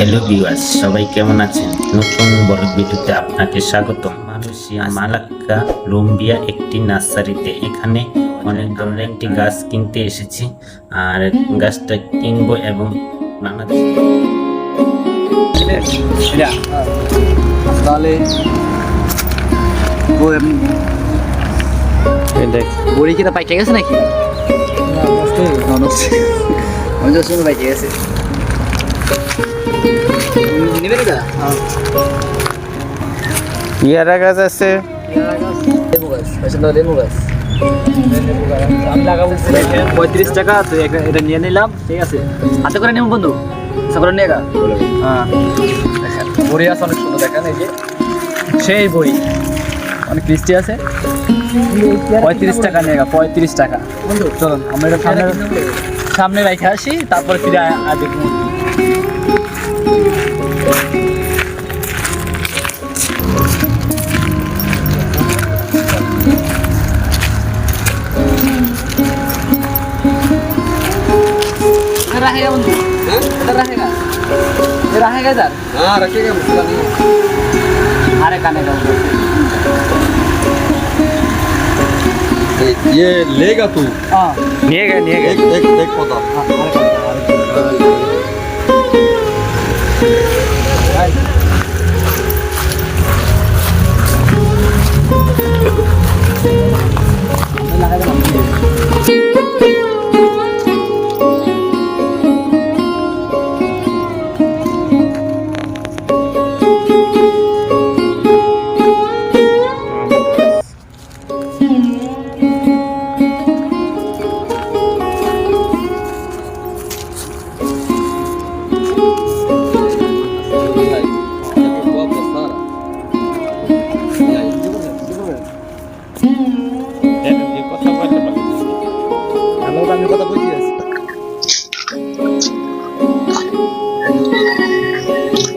Hello viewers সবাই কেমন আছেন? নতুন বড় ভিডিওতে আপনাকে স্বাগতম। মালয়েশিয়া মালাক্কা লুম্বিয়া একটি নার্সারিতে। এখানে অনেক ধরনের একটি গাছ কিনতে এসেছি। আর গাছটা কিনবো এবং নানা তাহলে বড়ি কি তা পাইকে গেছে নাকি? আমি তো শুনে পাইকে গেছে। ইয়ারা গাছ আছে? পঁয়ত্রিশ টাকা তো এটা নিয়ে নিলাম ঠিক আছে? হাতে করে নেব বন্ধু নিয়ে গা। হ্যাঁ। দেখেন বড়ি আছে অনেক সুন্দর দেখেন এই যে। সেই বড়ি। অনেক মিষ্টি আছে। পঁয়ত্রিশ টাকা নিয়ে গা পঁয়ত্রিশ টাকা। চলুন আমরা এটা সামনে সামনে রেখে আসি তারপরে ফিরে আ- رہے گا ادھر رہے گا یہ رہے گا ادھر ہاں رکھے گا مسئلہ نہیں ہمارے کھانے کا یہ لے گا تو ہاں لے گا لے گا ایک ایک ایک پودا ہاں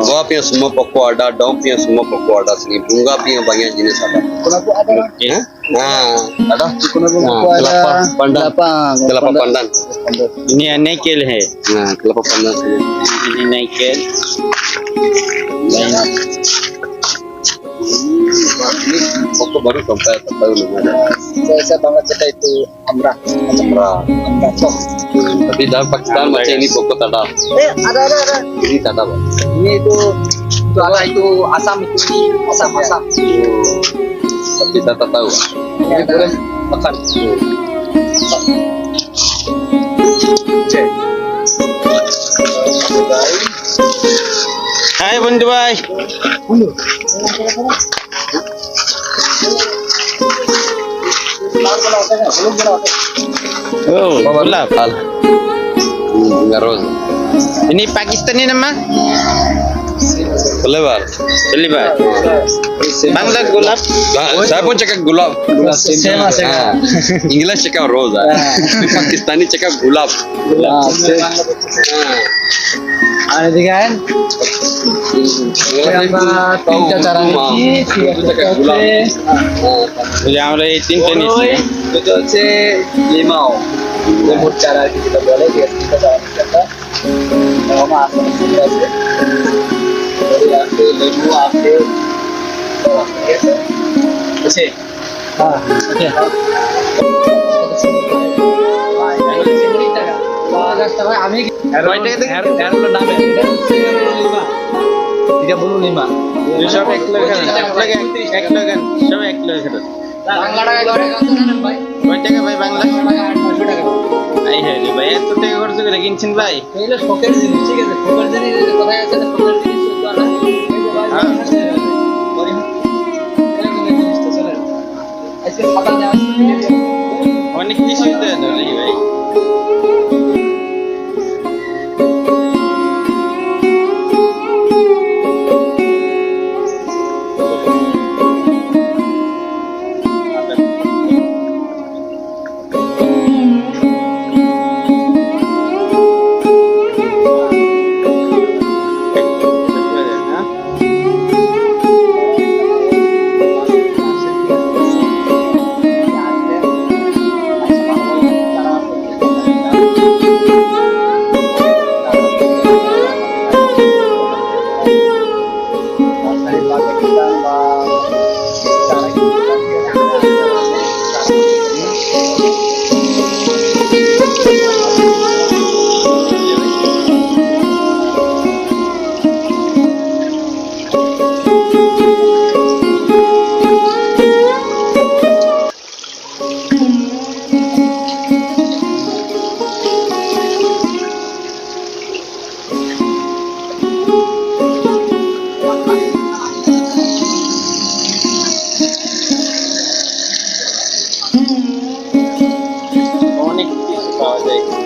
વાપિયા સુમો પકવાડા ડોપિયા સુમો પકવાડા સની ડુંગા પિયા બાયા જીને સાડા કોનાકો આડા હા આડા કોનાકો આડા ini waktu baru sampai. Saya banget cerita itu Amrah, Amrah tapi dalam Pakistan macam ini pokok tada eh ada ada ada ini tada pak ini itu itu ada itu asam itu di asam asam oh. tapi tata tahu ya, ini boleh makan Hai Bundu Bhai. Bundu. Oh, गुलाब रोज hmm, ini Pakistan ini nama? Pelebar. Pelebar. Bangla gulab. Saya pun cakap gulab. Sama sama. Inggris cakap rose, ah. Pakistani cakap gulab. Gulab. Ah, tiga kan? আমরা তিনটা চারা নিচ্ছি। আমরা এই তিনটে নিচ্ছি। এটা হচ্ছে লিমাও। লেবুর চারা আর কি যেটা বলে তিনটা চারা নিচ্ছি আমরা। আছে। লেবু আছে। আছে, হ্যাঁ ওকে টাকা থেকে? এর নামে এটা হচ্ছে লিমা এটা বলুন লিমা সব এক কিলো এক কিলো এক কিলো এখানে সব এক কিলো বাংলা টাকা ভাই? কয় টাকা ভাই বাংলা? টাকা আই হ্যাঁ ভাই এত টাকা খরচ করে কিনছেন ভাই? এগুলো শখের জিনিস ঠিক আছে? শখের জিনিস কোথায় আছে শখের জিনিস তো না এই যে ভাই? হ্যাঁ। Friday.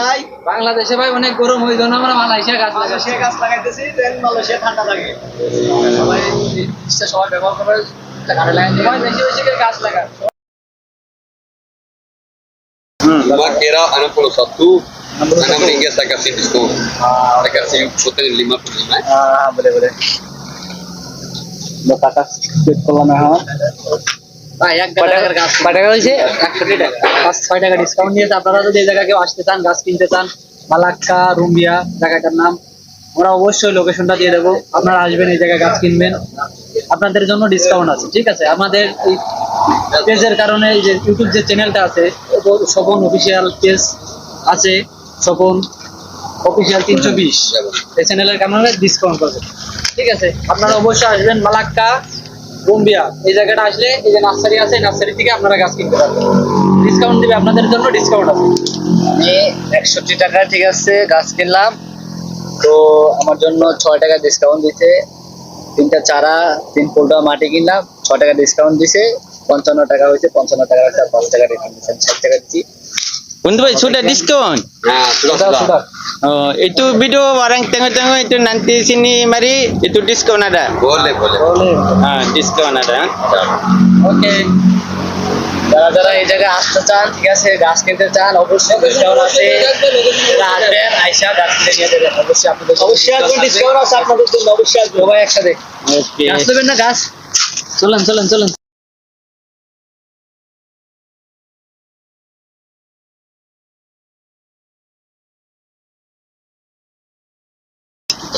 ভাই। বাংলাদেশে ভাই অনেক গরম ওই জন্য আমরা মালয়েশিয়া গাছ মালয়েশিয়া গাছ লাগাইতেছি দেন মালয়েশিয়া ঠান্ডা লাগে। সবাই জিনিসটা সবাই ব্যবহার করে কারে লাগাই বেশি বেশি করে গাছ লাগায়। Cuma kira anak puluh satu, anak meninggal saya kasih diskon. Saya kasih putih lima puluh lima. হ্যাঁ বলে বলে। টাকা চেক করলাম এখন। ভাই এক টাকার গাছ কয় টাকা হয়েছে? একষট্টি টাকা। পাঁচ ছয় টাকা ডিসকাউন্ট দিয়েছে আপনারা যদি এই জায়গায় কেউ আসতে চান গাছ কিনতে চান মালাক্কা রুম্বিয়া জায়গাটার নাম আমরা অবশ্যই লোকেশনটা দিয়ে দেবো। আপনারা আসবেন এই জায়গায় গাছ কিনবেন। আপনাদের জন্য ডিসকাউন্ট আছে ঠিক আছে? আমাদের এই পেজের কারণে যে ইউটিউব যে চ্যানেলটা আছে স্বপন অফিসিয়াল পেজ আছে। স্বপন অফিসিয়াল তিনশো বিশ। এই চ্যানেলের কারণে ডিসকাউন্ট পাবেন। ঠিক আছে? আপনারা অবশ্যই আসবেন মালাক্কা বোম্বিয়া, এই জায়গাটা আসলে এই যে নার্সারি আছে নার্সারি থেকে আপনারা গাছ কিনতে পারবেন। ডিসকাউন্ট দিবে আপনাদের জন্য ডিসকাউন্ট আছে। আমি একষট্টি টাকা ঠিক আছে, গাছ কিনলাম। তো আমার জন্য ছয় টাকা ডিসকাউন্ট দিতে তিনটা চারা, তিন পোলটা মাটি কিনলাম। ছয় টাকা ডিসকাউন্ট দিছে। পঞ্চান্ন টাকা হয়েছে, পঞ্চান্ন টাকা হয়েছে পাঁচ টাকা রিটার্ন দিচ্ছেন ষাট টাকা দিচ্ছি। বন্ধু ভাই sudah diskon Nah, sudah Sudah, sudah. sudah. oh itu video orang tengok-tengok itu nanti sini mari itu diskon ada Boleh boleh. বলে ah diskon ada ওকে যারা যারা এই জায়গায় আসতে চান ঠিক আছে গাছ কিনতে চান অবশ্যই ডিসকাউন্ট আছে। আসবেন আইসা গাছ কিনে নিয়ে যাবেন। অবশ্যই আপনাদের অবশ্যই আসবেন ডিসকাউন্ট আছে। আপনাদের জন্য অবশ্যই আসবেন সবাই একসাথে। গাছ নেবেন না গাছ? চলেন চলেন চলেন।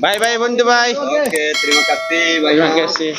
বাই বাই বন্ধু ভাই Oke, terima kasih terima banyak. kasih